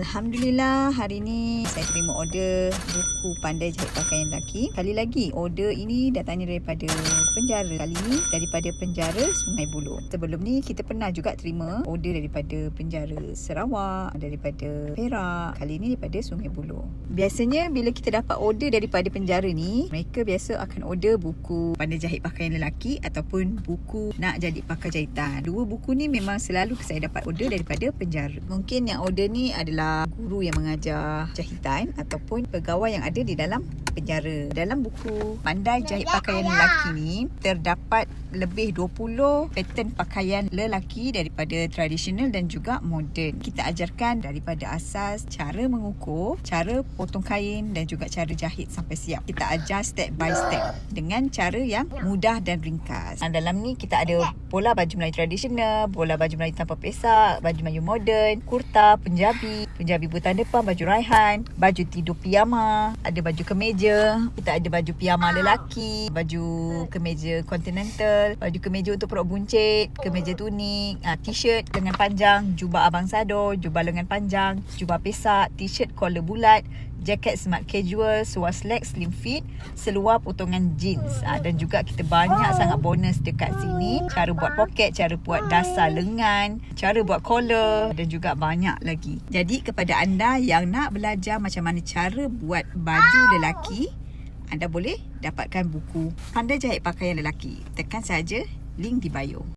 Alhamdulillah hari ni saya terima order buku pandai jahit pakaian lelaki. Kali lagi order ini datangnya daripada penjara. Kali ni daripada penjara Sungai Buloh. Sebelum ni kita pernah juga terima order daripada penjara Sarawak, daripada Perak. Kali ni daripada Sungai Buloh. Biasanya bila kita dapat order daripada penjara ni, mereka biasa akan order buku pandai jahit pakaian lelaki ataupun buku nak jadi pakar jahitan. Dua buku ni memang selalu saya dapat order daripada penjara. Mungkin yang order ni adalah adalah guru yang mengajar jahitan ataupun pegawai yang ada di dalam penjara. Dalam buku Pandai Jahit Pakaian Lelaki ni terdapat lebih 20 pattern pakaian lelaki daripada tradisional dan juga moden. Kita ajarkan daripada asas cara mengukur, cara potong kain dan juga cara jahit sampai siap. Kita ajar step by step dengan cara yang mudah dan ringkas. Dalam ni kita ada bola baju Melayu tradisional, bola baju Melayu tanpa pesak, baju Melayu moden, kurta, penjabi, penjabi butan depan, baju raihan, baju tidur piyama, ada baju kemeja, kita ada baju piyama lelaki, baju kemeja continental, baju kemeja untuk perut buncit, kemeja tunik, uh, t-shirt lengan panjang, jubah abang sado, jubah lengan panjang, jubah pesak, t-shirt collar bulat, jaket smart casual, seluar slack slim fit, seluar potongan jeans. Ha, dan juga kita banyak sangat bonus dekat sini. Cara buat poket, cara buat dasar lengan, cara buat collar dan juga banyak lagi. Jadi kepada anda yang nak belajar macam mana cara buat baju lelaki, anda boleh dapatkan buku Pandai Jahit Pakaian Lelaki. Tekan saja link di bio.